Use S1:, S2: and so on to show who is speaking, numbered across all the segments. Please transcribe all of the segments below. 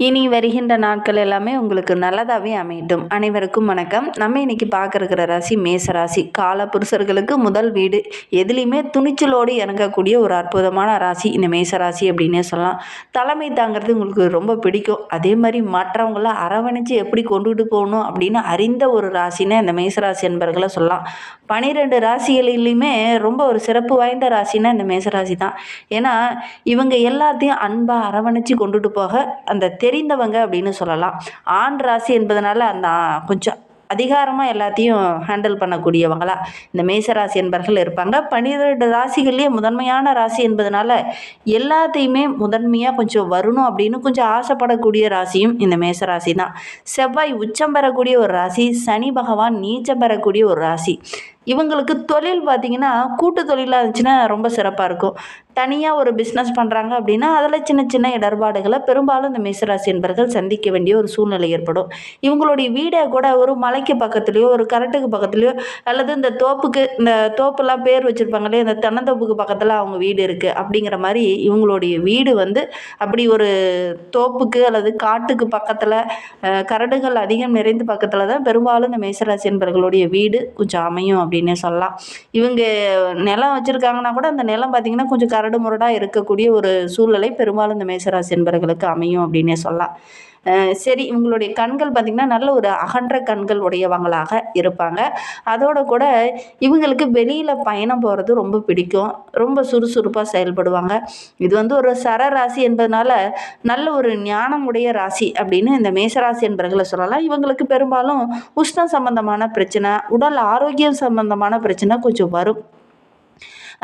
S1: இனி வருகின்ற நாட்கள் எல்லாமே உங்களுக்கு நல்லதாகவே அமையட்டும். அனைவருக்கும் வணக்கம். நம்ம இன்னைக்கு பார்க்க ராசி மேச ராசி. கால புருஷர்களுக்கு முதல் வீடு. எதுலேயுமே துணிச்சலோடு இறங்கக்கூடிய ஒரு அற்புதமான ராசி. இந்த மேச ராசி அப்படின்னே சொல்லலாம். தலைமை தாங்கிறது உங்களுக்கு ரொம்ப பிடிக்கும். அதே மாதிரி மற்றவங்கள அரவணைச்சு எப்படி கொண்டுகிட்டு போகணும் அப்படின்னு அறிந்த ஒரு ராசின்னு இந்த மேசராசி என்பர்களை சொல்லலாம். பனிரெண்டு ராசிகளிலையுமே ரொம்ப ஒரு சிறப்பு வாய்ந்த ராசினா இந்த மேசராசி தான். ஏன்னா இவங்க எல்லாத்தையும் அன்பாக அரவணைச்சு கொண்டுட்டு போக அந்த தெரிந்தவங்க அப்படின்னு சொல்லலாம். ஆண் ராசி என்பதனால அந்த கொஞ்சம் அதிகாரமாக எல்லாத்தையும் ஹேண்டில் பண்ணக்கூடியவங்களா. இந்த மேசராசி என்பர்கள் இருப்பாங்க. பன்னிரெண்டு ராசிகள்லேயே முதன்மையான ராசி என்பதனால எல்லாத்தையுமே முதன்மையாக கொஞ்சம் வரணும் அப்படின்னு கொஞ்சம் ஆசைப்படக்கூடிய ராசியும் இந்த மேசராசி தான் செவ்வாய் உச்சம் பெறக்கூடிய ஒரு ராசி சனி பகவான் நீச்சம் பெறக்கூடிய ஒரு ராசி. இவங்களுக்கு தொழில் பார்த்திங்கன்னா கூட்டு தொழிலாக இருந்துச்சுன்னா ரொம்ப சிறப்பாக இருக்கும். தனியாக ஒரு பிஸ்னஸ் பண்ணுறாங்க அப்படின்னா அதில் சின்ன சின்ன இடர்பாடுகளை பெரும்பாலும் இந்த மேசராசி என்பர்கள் சந்திக்க வேண்டிய ஒரு சூழ்நிலை ஏற்படும். இவங்களுடைய வீடை கூட ஒரு மலைக்கு பக்கத்துலேயோ ஒரு கரட்டுக்கு பக்கத்துலேயோ அல்லது இந்த தோப்புக்கு இந்த தோப்புலாம் பேர் வச்சுருப்பாங்களே இந்த தென்னந்தோப்புக்கு பக்கத்தில் அவங்க வீடு இருக்குது அப்படிங்கிற மாதிரி இவங்களுடைய வீடு வந்து அப்படி ஒரு தோப்புக்கு அல்லது காட்டுக்கு பக்கத்தில் கரடுகள் அதிகம் நிறைந்த பக்கத்தில் தான் பெரும்பாலும் இந்த மேசராசி என்பர்களுடைய வீடு கொஞ்சம் அமையும் அப்படின்னு சொல்லலாம். இவங்க நிலம் வச்சுருக்காங்கன்னா கூட அந்த நிலம் பார்த்திங்கன்னா கொஞ்சம் கரடு முரடாக இருக்கக்கூடிய ஒரு சூழ்நிலை பெரும்பாலும் இந்த மேசராசி என்பர்களுக்கு அமையும் அப்படின்னே சொல்லலாம். சரி இவங்களுடைய கண்கள் பார்த்திங்கன்னா நல்ல ஒரு அகன்ற கண்கள் உடையவங்களாக இருப்பாங்க. அதோட கூட இவங்களுக்கு வெளியில் பயணம் போகிறது ரொம்ப பிடிக்கும். ரொம்ப சுறுசுறுப்பாக செயல்படுவாங்க. இது வந்து ஒரு சர ராசி என்பதனால நல்ல ஒரு ஞானம் உடைய ராசி அப்படின்னு இந்த மேசராசி என்பர்களை சொல்லலாம். இவங்களுக்கு பெரும்பாலும் உஷ்ணம் சம்பந்தமான பிரச்சனை உடல் ஆரோக்கியம் சம்பந்தமான பிரச்சனை கொஞ்சம் வரும்.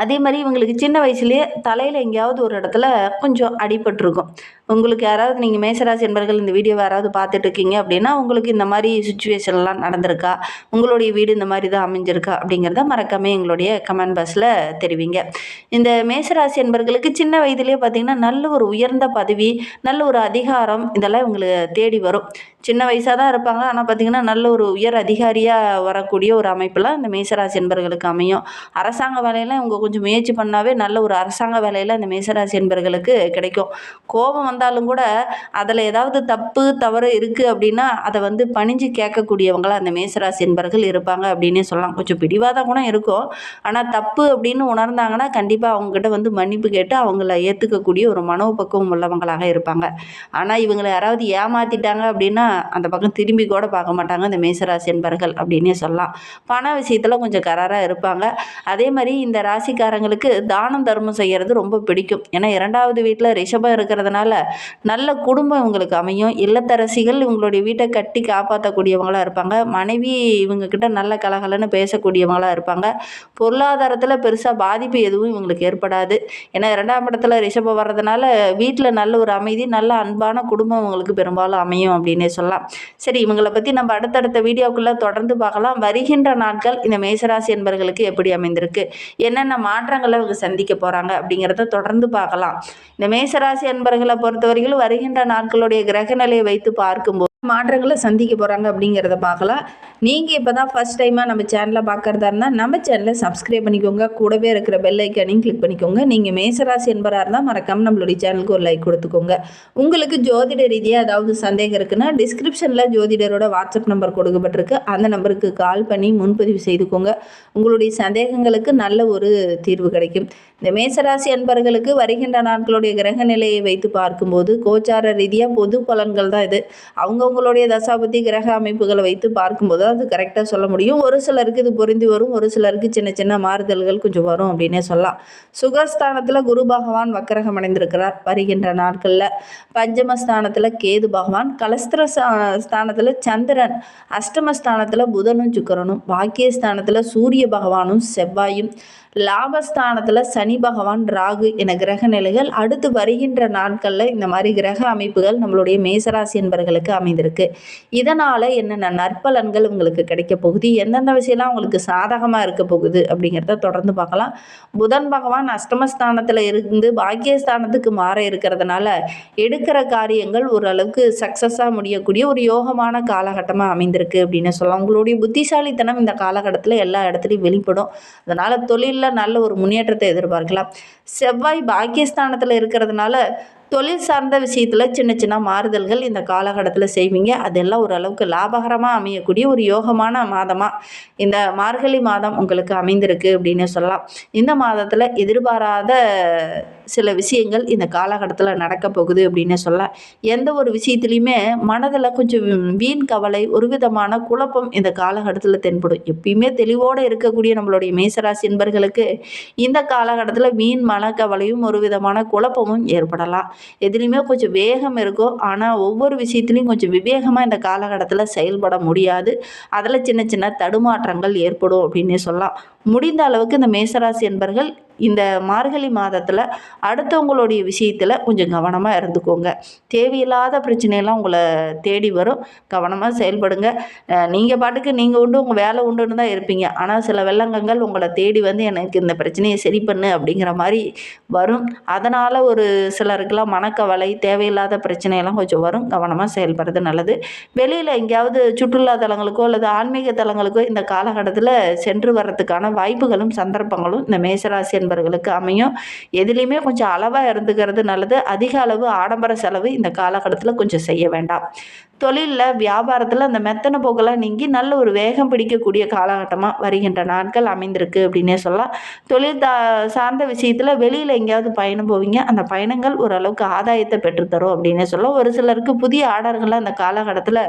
S1: அதே மாதிரி இவங்களுக்கு சின்ன வயசுலேயே தலையில் எங்கேயாவது ஒரு இடத்துல கொஞ்சம் அடிபட்டிருக்கும். உங்களுக்கு யாராவது நீங்கள் மேசராசி என்பர்கள் இந்த வீடியோ யாராவது பார்த்துட்டு இருக்கீங்க அப்படின்னா உங்களுக்கு இந்த மாதிரி சுச்சுவேஷன்லாம் நடந்திருக்கா? உங்களுடைய வீடு இந்த மாதிரி தான் அமைஞ்சிருக்கா? அப்படிங்கிறத மறக்காமல் எங்களுடைய கமெண்ட் பாக்ஸில் தெரிவிங்க. இந்த மேசராசி என்பர்களுக்கு சின்ன வயதுலேயே பார்த்திங்கன்னா நல்ல ஒரு உயர்ந்த பதவி நல்ல ஒரு அதிகாரம் இதெல்லாம் இவங்களுக்கு தேடி வரும். சின்ன வயசாக தான் இருப்பாங்க. ஆனால் பார்த்திங்கன்னா நல்ல ஒரு உயர் அதிகாரியாக வரக்கூடிய ஒரு அமைப்பெல்லாம் இந்த மேசராசி என்பர்களுக்கு அமையும். அரசாங்க வேலையெல்லாம் இவங்க கொஞ்சம் முயற்சி பண்ணாவே நல்ல ஒரு அரசாங்க வேலையில் இந்த மேசராசி என்பர்களுக்கு கிடைக்கும். கோபம் வந்தாலும் கூட அதில் ஏதாவது தப்பு தவறு இருக்குது அப்படின்னா அதை வந்து பணிஞ்சு கேட்கக்கூடியவங்களாக அந்த மேசராசி என்பர்கள் இருப்பாங்க அப்படின்னே சொல்லலாம். கொஞ்சம் பிடிவாதம் கூட இருக்கும். ஆனால் தப்பு அப்படின்னு உணர்ந்தாங்கன்னா கண்டிப்பாக அவங்ககிட்ட வந்து மன்னிப்பு கேட்டு அவங்கள ஏற்றுக்கக்கூடிய ஒரு மனோபக்குவம் உள்ளவங்களாக இருப்பாங்க. ஆனால் இவங்களை யாராவது ஏமாற்றிட்டாங்க அப்படின்னா அந்த பக்கம் திரும்பி கூட பார்க்க மாட்டாங்க இந்த மேசராசி என்பர்கள் அப்படின்னே சொல்லலாம். பண விஷயத்தில் கொஞ்சம் கராராக இருப்பாங்க. அதே மாதிரி இந்த ராசிக்காரங்களுக்கு தானம் தர்மம் செய்கிறது ரொம்ப பிடிக்கும். ஏன்னா இரண்டாவது வீட்டில் ரிஷபம் இருக்கிறதுனால நல்ல குடும்பம் இவங்களுக்கு அமையும். இல்லத்தரசிகள் இவங்களுடைய வீட்டை கட்டி காப்பாற்றக்கூடியவங்களாக இருப்பாங்க. மனைவி இவங்கக்கிட்ட நல்ல கலகலன்னு பேசக்கூடியவங்களாக இருப்பாங்க. பொருளாதாரத்தில் பெருசாக பாதிப்பு எதுவும் இவங்களுக்கு ஏற்படாது. ஏன்னா இரண்டாம் இடத்துல ரிஷபம் வர்றதுனால வீட்டில் நல்ல ஒரு அமைதி நல்ல அன்பான குடும்பம் இவங்களுக்கு பெரும்பாலும் அமையும் அப்படின்னே சொல்லலாம். சரி இவங்களை பற்றி நம்ம அடுத்தடுத்த வீடியோக்குள்ளே தொடர்ந்து பார்க்கலாம். வருகின்ற நாட்கள் இந்த மேசராசி என்பர்களுக்கு எப்படி அமைந்திருக்கு? என்னென்ன மாற்றங்களை இவங்க சந்திக்க போகிறாங்க அப்படிங்கிறத தொடர்ந்து பார்க்கலாம். இந்த மேசராசி என்பர்களை பொறுத்தவரையில் வருகின்ற நாட்களுடைய கிரக நிலையை வைத்து பார்க்கும்போது மாற்றங்களை சந்திக்க போகிறாங்க அப்படிங்கிறத பார்க்கலாம். நீங்கள் இப்போ தான் ஃபஸ்ட் டைமாக நம்ம சேனலை பார்க்குறதா இருந்தால் நம்ம சேனலை சப்ஸ்கிரைப் பண்ணிக்கோங்க. கூடவே இருக்கிற பெல் ஐக்கானையும் கிளிக் பண்ணிக்கோங்க. நீங்கள் மேசராசி என்பராக இருந்தால் மறக்காமல் நம்மளுடைய சேனலுக்கு ஒரு லைக் கொடுத்துக்கோங்க. உங்களுக்கு ஜோதிட ரீதியாக ஏதாவது சந்தேகம் இருக்குன்னா டிஸ்கிரிப்ஷனில் ஜோதிடரோட வாட்ஸ்அப் நம்பர் கொடுக்கப்பட்டிருக்கு. அந்த நம்பருக்கு கால் பண்ணி முன்பதிவு செய்துக்கோங்க. உங்களுடைய சந்தேகங்களுக்கு நல்ல ஒரு தீர்வு கிடைக்கும். இந்த மேசராசி அன்பர்களுக்கு வருகின்ற நாட்களுடைய கிரக நிலையை வைத்து பார்க்கும்போது கோச்சார ரீதியாக பொது பலன்கள் தான் இது. உங்களுடைய தசாபதி கிரக அமைப்புகளை வைத்து பார்க்கும்போது அது கரெக்டாக சொல்ல முடியும். ஒரு சிலருக்கு இது பொருந்தி வரும் ஒரு சிலருக்கு சின்ன சின்ன மாறுதல்கள் கொஞ்சம் வரும் அப்படின்னே சொல்லலாம். சுகஸ்தானத்தில் குரு பகவான் வக்கரகம் அடைந்திருக்கிறார் வருகின்ற நாட்களில். பஞ்சமஸ்தானத்தில் கேது பகவான் கலஸ்திர ஸ்தானத்தில் சந்திரன் அஷ்டமஸ்தானத்தில் புதனும் சுக்கரனும் பாக்கியஸ்தானத்தில் சூரிய பகவானும் செவ்வாயும் லாபஸ்தானத்தில் சனி பகவான் ராகு என கிரக நிலைகள் அடுத்து வருகின்ற நாட்களில் இந்த மாதிரி கிரக அமைப்புகள் நம்மளுடைய மேசராசி என்பர்களுக்கு அமைந்திருக்கு. இதனால் என்னென்ன நற்பலன்கள் உங்களுக்கு கிடைக்க போகுது? எந்தெந்த விஷயம்லாம் உங்களுக்கு சாதகமாக இருக்க போகுது அப்படிங்கிறத தொடர்ந்து பார்க்கலாம். புதன் பகவான் அஷ்டமஸ்தானத்தில் இருந்து பாக்கியஸ்தானத்துக்கு மாற இருக்கிறதுனால எடுக்கிற காரியங்கள் ஓரளவுக்கு சக்ஸஸாக முடியக்கூடிய ஒரு யோகமான காலகட்டமாக அமைந்திருக்கு அப்படின்னு சொல்லலாம். உங்களுடைய புத்திசாலித்தனம் இந்த காலகட்டத்தில் எல்லா இடத்துலையும் வெளிப்படும். அதனால் தொழிலில் நல்ல ஒரு முன்னேற்றத்தை எதிர்பார்க்கலாம். செவ்வாய் பாக்கியஸ்தானத்தில் இருக்கிறதுனால தொழில் சார்ந்த விஷயத்தில் சின்ன சின்ன மாறுதல்கள் இந்த காலகட்டத்தில் செய்வீங்க. அதெல்லாம் ஓரளவுக்கு லாபகரமாக அமையக்கூடிய ஒரு யோகமான மாதமாக இந்த மார்கழி மாதம் உங்களுக்கு அமைந்திருக்கு அப்படின்னு சொல்லலாம். இந்த மாதத்தில் எதிர்பாராத சில விஷயங்கள் இந்த காலகட்டத்தில் நடக்க போகுது அப்படின்னு சொல்லலாம் எந்த ஒரு விஷயத்துலையுமே மனதில் கொஞ்சம் வீண் கவலை ஒரு விதமான குழப்பம் இந்த காலகட்டத்தில் தென்படும். எப்பயுமே தெளிவோடு இருக்கக்கூடிய நம்மளுடைய மேசராசி என்பர்களுக்கு இந்த காலகட்டத்தில் வீண் மனக்கவலையும் ஒரு விதமான குழப்பமும் ஏற்படலாம். எதுலேயுமே கொஞ்சம் வேகம் இருக்கும். ஆனால் ஒவ்வொரு விஷயத்துலையும் கொஞ்சம் விவேகமாக இந்த காலகட்டத்தில் செயல்பட முடியாது. அதில் சின்ன சின்ன தடுமாற்றங்கள் ஏற்படும் அப்படின்னே சொல்லலாம். முடிந்த அளவுக்கு இந்த மேசராசி என்பர்கள் இந்த மார்கழி மாதத்தில் அடுத்தவங்களுடைய விஷயத்தில் கொஞ்சம் கவனமாக இருந்துக்கோங்க. தேவையில்லாத பிரச்சனையெல்லாம் உங்களை தேடி வரும். கவனமாக செயல்படுங்க. நீங்கள் பாட்டுக்கு நீங்கள் உண்டு உங்கள் வேலை உண்டுன்னு தான் இருப்பீங்க. ஆனால் சில வெள்ளங்கங்கள் உங்களை தேடி வந்து எனக்கு இந்த பிரச்சனையை சரி பண்ணு அப்படிங்கிற மாதிரி வரும். அதனால் ஒரு சிலருக்கெல்லாம் மனக்கவலை தேவையில்லாத பிரச்சனையெல்லாம் கொஞ்சம் வரும். கவனமாக செயல்படுறது நல்லது. வெளியில் எங்கேயாவது சுற்றுலா தலங்களுக்கோ அல்லது ஆன்மீக தலங்களுக்கோ இந்த காலகட்டத்தில் சென்று வர்றதுக்கான வாய்ப்புகளும் சந்தர்ப்பங்களும் இந்த மேசராசி என்பவர்களுக்கு அமையும். எதுலேயுமே கொஞ்சம் அளவாக இருந்துக்கிறது நல்லது. அதிக அளவு ஆடம்பர செலவு இந்த காலகட்டத்தில் கொஞ்சம் செய்ய வேண்டாம். தொழிலில் வியாபாரத்தில் அந்த மெத்தனை போக்கெல்லாம் நீங்கி நல்ல ஒரு வேகம் பிடிக்கக்கூடிய காலகட்டமாக வருகின்ற நாட்கள் அமைந்திருக்கு அப்படின்னே சொல்லலாம். தொழில் தா சார்ந்த விஷயத்தில் வெளியில் எங்கேயாவது பயணம் போவீங்க அந்த பயணங்கள் ஓரளவுக்கு ஆதாயத்தை பெற்றுத்தரும் அப்படின்னே சொல்லலாம். ஒரு சிலருக்கு புதிய ஆர்டர்கள்லாம் அந்த காலகட்டத்தில்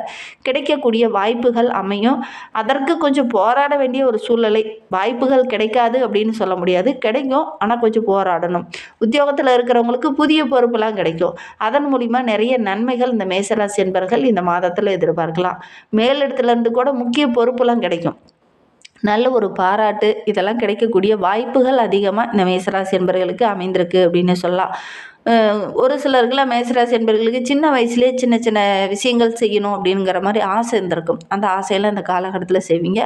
S1: கிடைக்கக்கூடிய வாய்ப்புகள் அமையும். அதற்கு கொஞ்சம் போராட வேண்டிய ஒரு சூழ்நிலை வாய்ப்புகள் கிடைக்காது அப்படின்னு சொல்ல முடியாது. கிடைக்கும் ஆனால் கொஞ்சம் போராடணும். உத்தியோகத்தில் இருக்கிறவங்களுக்கு புதிய பொறுப்புலாம் கிடைக்கும். அதன் மூலிமா நிறைய நன்மைகள் இந்த மேசராசி என்பர்கள் இந்த மாதத்தில் எதிர்பார்க்கலாம். மேலிடத்துலேருந்து கூட முக்கிய பொறுப்புலாம் கிடைக்கும். நல்ல ஒரு பாராட்டு இதெல்லாம் கிடைக்கக்கூடிய வாய்ப்புகள் அதிகமாக இந்த மேசராசி என்பர்களுக்கு அமைந்திருக்கு அப்படின்னு சொல்லலாம். ஒரு சிலருக்குலாம் மேசராசி என்பர்களுக்கு சின்ன வயசுலேயே சின்ன சின்ன விஷயங்கள் செய்யணும் அப்படிங்கிற மாதிரி ஆசை இருந்திருக்கும். அந்த ஆசையெல்லாம் இந்த காலகட்டத்தில் செய்வீங்க.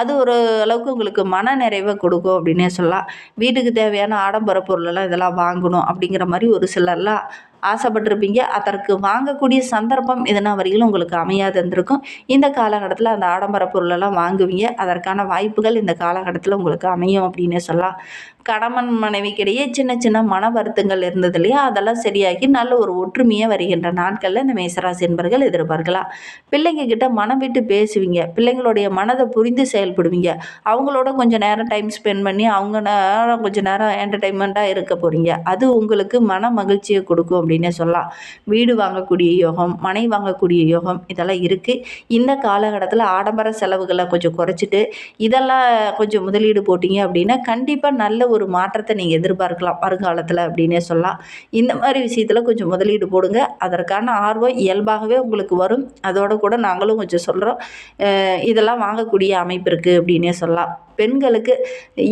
S1: அது ஒரு அளவுக்கு உங்களுக்கு மன நிறைவை கொடுக்கும் அப்படின்னே சொல்லலாம். வீட்டுக்கு தேவையான ஆடம்பர பொருளெல்லாம் இதெல்லாம் வாங்கணும் அப்படிங்கிற மாதிரி ஒரு சிலர்லாம் ஆசைப்பட்டிருப்பீங்க. அதற்கு வாங்கக்கூடிய சந்தர்ப்பம் எதனா வரையிலும் உங்களுக்கு அமையாது இருந்திருக்கும் இந்த காலகட்டத்தில் அந்த ஆடம்பர பொருளெல்லாம் வாங்குவீங்க. அதற்கான வாய்ப்புகள் இந்த காலகட்டத்தில் உங்களுக்கு அமையும் அப்படின்னே சொல்லலாம். கணவன் மனைவிக்கிடையே சின்ன சின்ன மன வருத்தங்கள் இருந்தது இல்லையா? அதெல்லாம் சரியாகி நல்ல ஒரு ஒற்றுமையாக வருகின்ற நாட்களில் இந்த மேசராசி என்பர்கள் எதிர்பார்க்கலாம். பிள்ளைங்க கிட்ட மனம் விட்டு பேசுவீங்க. பிள்ளைங்களுடைய மனதை புரிந்து செயல்படுவீங்க. அவங்களோட கொஞ்சம் நேரம் டைம் ஸ்பெண்ட் பண்ணி அவங்க நேரம் கொஞ்சம் நேரம் என்டர்டைன்மெண்ட்டாக இருக்க போகிறீங்க அது உங்களுக்கு மன மகிழ்ச்சியை கொடுக்கும் அப்படின்னு அப்படின்னே சொல்லலாம். வீடு வாங்கக்கூடிய யோகம் மனை வாங்கக்கூடிய யோகம் இதெல்லாம் இருக்குது இந்த காலகட்டத்தில் ஆடம்பர செலவுகளை கொஞ்சம் குறைச்சிட்டு இதெல்லாம் கொஞ்சம் முதலீடு போட்டிங்க அப்படின்னா கண்டிப்பாக நல்ல ஒரு மாற்றத்தை நீங்கள் எதிர்பார்க்கலாம். வருங்காலத்தில் அப்படின்னே சொல்லலாம். இந்த மாதிரி விஷயத்தில் கொஞ்சம் முதலீடு போடுங்க. அதற்கான ஆர்வம் இயல்பாகவே உங்களுக்கு வரும். அதோடு கூட நாங்களும் கொஞ்சம் சொல்கிறோம் இதெல்லாம் வாங்கக்கூடிய அமைப்பு இருக்குது அப்படின்னே சொல்லலாம். பெண்களுக்கு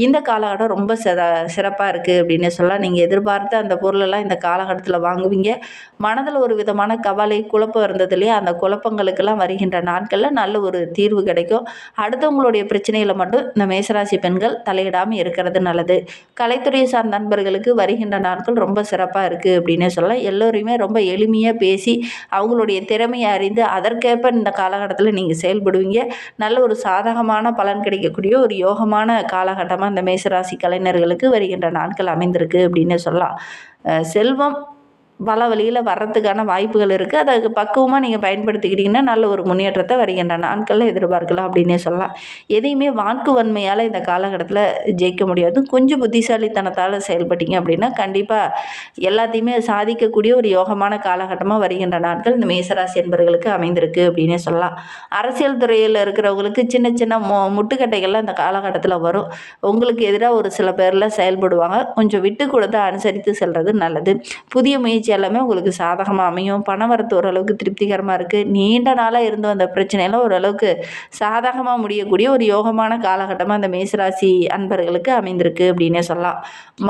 S1: இந்த காலகட்டம் ரொம்ப சிற சிறப்பாக இருக்குது அப்படின்னு சொல்லலாம். நீங்கள் எதிர்பார்த்த அந்த பொருளெல்லாம் இந்த காலகட்டத்தில் வாங்குவீங்க. மனதில் ஒரு விதமான கவலை குழப்பம் இருந்தது இல்லையா? அந்த குழப்பங்களுக்கெல்லாம் வருகின்ற நாட்களில் நல்ல ஒரு தீர்வு கிடைக்கும். அடுத்தவங்களுடைய பிரச்சனையில் மட்டும் இந்த மேசராசி பெண்கள் தலையிடாமல் இருக்கிறது நல்லது. கலைத்துறையை சார்ந்த நண்பர்களுக்கு வருகின்ற நாட்கள் ரொம்ப சிறப்பாக இருக்குது அப்படின்னே சொல்லலாம். எல்லோரையுமே ரொம்ப எளிமையாக பேசி அவங்களுடைய திறமையை அறிந்து அதற்கேற்ப இந்த காலகட்டத்தில் நீங்கள் செயல்படுவீங்க. நல்ல ஒரு சாதகமான பலன் கிடைக்கக்கூடிய ஒரு யோ யோகமான காலகட்டமாக இந்த மேசராசி கலைஞர்களுக்கு வருகின்ற நாட்கள் அமைந்திருக்கு அப்படின்னு சொல்லலாம். செல்வம் பல வழியில் வர்றதுக்கான வாய்ப்புகள் இருக்குது அதை பக்குவமாக நீங்கள் பயன்படுத்திக்கிட்டிங்கன்னா நல்ல ஒரு முன்னேற்றத்தை வருகின்ற நாட்களில் எதிர்பார்க்கலாம் அப்படின்னே சொல்லலாம். எதையுமே வாக்கு வன்மையால் இந்த காலகட்டத்தில் ஜெயிக்க முடியாது. கொஞ்சம் புத்திசாலித்தனத்தால் செயல்பட்டீங்க அப்படின்னா கண்டிப்பாக எல்லாத்தையுமே சாதிக்கக்கூடிய ஒரு யோகமான காலகட்டமாக வருகின்ற நாட்கள் இந்த மேசராசி என்பவர்களுக்கு அமைந்திருக்கு அப்படின்னே சொல்லலாம். அரசியல் துறையில் இருக்கிறவங்களுக்கு சின்ன சின்ன மு முட்டுக்கட்டைகள்லாம் இந்த காலகட்டத்தில் வரும். உங்களுக்கு எதிராக ஒரு சில பேரில் செயல்படுவாங்க. கொஞ்சம் விட்டு கொடுத்து அனுசரித்து செல்வது நல்லது. புதிய முயற்சி எல்லாமே உங்களுக்கு சாதகமாக அமையும். பண வரத்து ஓரளவுக்கு திருப்திகரமாக இருக்குது நீண்ட நாளாக இருந்து வந்த பிரச்சனையெல்லாம் ஓரளவுக்கு சாதகமாக முடியக்கூடிய ஒரு யோகமான காலகட்டமாக அந்த மேசராசி அன்பர்களுக்கு அமைந்திருக்கு அப்படின்னே சொல்லலாம்.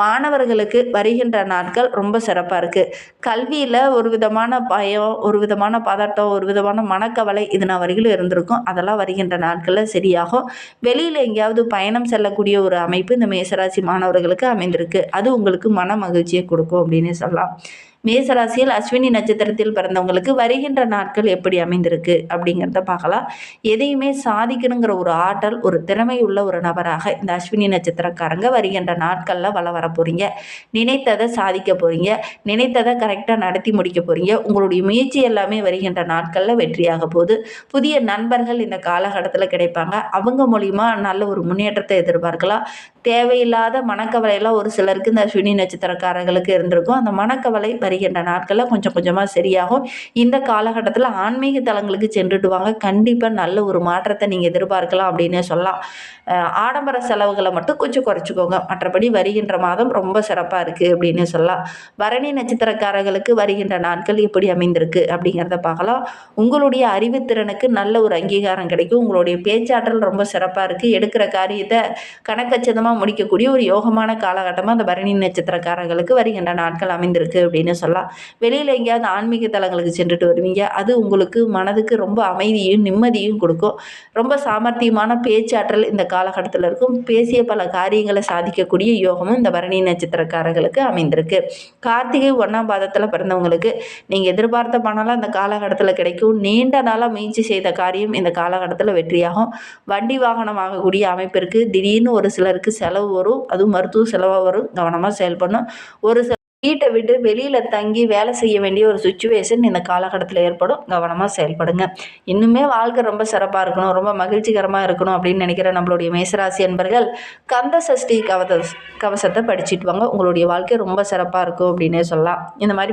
S1: மாணவர்களுக்கு வருகின்ற நாட்கள் ரொம்ப சிறப்பாக இருக்குது கல்வியில் ஒரு விதமான பயம் ஒரு விதமான பதட்டம் ஒரு விதமான மனக்கவலை இது நான் வரையிலும் இருந்திருக்கும். அதெல்லாம் வருகின்ற நாட்களில் சரியாகும். வெளியில் எங்கேயாவது பயணம் செல்லக்கூடிய ஒரு அமைப்பு இந்த மேசராசி மாணவர்களுக்கு அமைந்திருக்கு. அது உங்களுக்கு மன மகிழ்ச்சியை கொடுக்கும் அப்படின்னு சொல்லலாம். மேசராசியில் அஸ்வினி நட்சத்திரத்தில் பிறந்தவங்களுக்கு வருகின்ற நாட்கள் எப்படி அமைந்திருக்கு அப்படிங்கிறத பார்க்கலாம். எதையுமே சாதிக்கணுங்கிற ஒரு ஆற்றல் ஒரு திறமை உள்ள ஒரு நபராக இந்த அஸ்வினி நட்சத்திரக்காரங்க வருகின்ற நாட்களில் வள வர போகிறீங்க நினைத்ததை சாதிக்க போகிறீங்க நினைத்ததை கரெக்டாக நடத்தி முடிக்க போகிறீங்க உங்களுடைய முயற்சி எல்லாமே வருகின்ற நாட்களில் வெற்றியாக போகுது. புதிய நண்பர்கள் இந்த காலகட்டத்தில் கிடைப்பாங்க. அவங்க மூலிமா நல்ல ஒரு முன்னேற்றத்தை எதிர்பார்க்கலாம். தேவையில்லாத மனக்கவலையெல்லாம் ஒரு சிலருக்கு இந்த அஸ்வினி நட்சத்திரக்காரர்களுக்கு இருந்திருக்கும். அந்த மனக்கவலை வருகின்ற நாட்களில் கொஞ்சம் கொஞ்சமாக சரியாகும். இந்த காலகட்டத்தில் ஆன்மீக தலங்களுக்கு சென்றுட்டு வாங்க. கண்டிப்பாக நல்ல ஒரு மாற்றத்தை நீங்கள் எதிர்பார்க்கலாம் அப்படின்னே சொல்லலாம். ஆடம்பர செலவுகளை மட்டும் கொஞ்சம் குறைச்சிக்கோங்க. மற்றபடி வருகின்ற மாதம் ரொம்ப சிறப்பாக இருக்குது அப்படின்னு சொல்லலாம். பரணி நட்சத்திரக்காரர்களுக்கு வருகின்ற நாட்கள் எப்படி அமைந்திருக்கு அப்படிங்கிறத பார்க்கலாம். உங்களுடைய அறிவுத்திறனுக்கு நல்ல ஒரு அங்கீகாரம் கிடைக்கும். உங்களுடைய பேச்சாற்றல் ரொம்ப சிறப்பாக இருக்குது எடுக்கிற காரியத்தை கணக்கச்சிதமாக முடிக்கக்கூடிய ஒரு யோகமான காலகட்டமாக அந்த பரணி நட்சத்திரக்காரர்களுக்கு வருகின்ற நாட்கள் அமைந்திருக்கு அப்படின்னு சொல்லலாம். வெளியில் எங்கேயாவது ஆன்மீக தலங்களுக்கு சென்றுட்டு வருவீங்க. அது உங்களுக்கு மனதுக்கு ரொம்ப அமைதியும் நிம்மதியும் கொடுக்கும். ரொம்ப சாமர்த்தியமான பேச்சாற்றல் இந்த காலகட்டத்தில் இருக்கும். பேசிய பல காரியங்களை சாதிக்கக்கூடிய யோகமும் இந்த பரணி நட்சத்திரக்காரர்களுக்கு அமைந்திருக்கு. கார்த்திகை ஒன்றாம் பாதத்தில் பிறந்தவங்களுக்கு நீங்கள் எதிர்பார்த்த பணம்லாம் இந்த காலகட்டத்தில் கிடைக்கும். நீண்ட நாளாக முயற்சி செய்த காரியம் இந்த காலகட்டத்தில் வெற்றியாகும். வண்டி வாகனம் ஆகக்கூடிய அமைப்பிற்கு திடீர்னு ஒரு சிலருக்கு செலவு வரும். அதுவும் மருத்துவ செலவாக வரும். கவனமாக செயல்படணும். ஒரு சில வீட்டை விட்டு வெளியில் தங்கி வேலை செய்ய வேண்டிய ஒரு சுச்சுவேஷன் இந்த காலகட்டத்தில் ஏற்படும். கவனமாக செயல்படுங்க. இன்னுமே வாழ்க்கை ரொம்ப சிறப்பாக இருக்கணும். ரொம்ப மகிழ்ச்சிகரமாக இருக்கணும் அப்படின்னு நினைக்கிற நம்மளுடைய மேசராசி என்பர்கள் கந்த சஷ்டி கவத கவசத்தை படிச்சிட்டு வாங்க. உங்களுடைய வாழ்க்கை ரொம்ப சிறப்பாக இருக்கும் அப்படின்னே சொல்லலாம். இந்த மாதிரி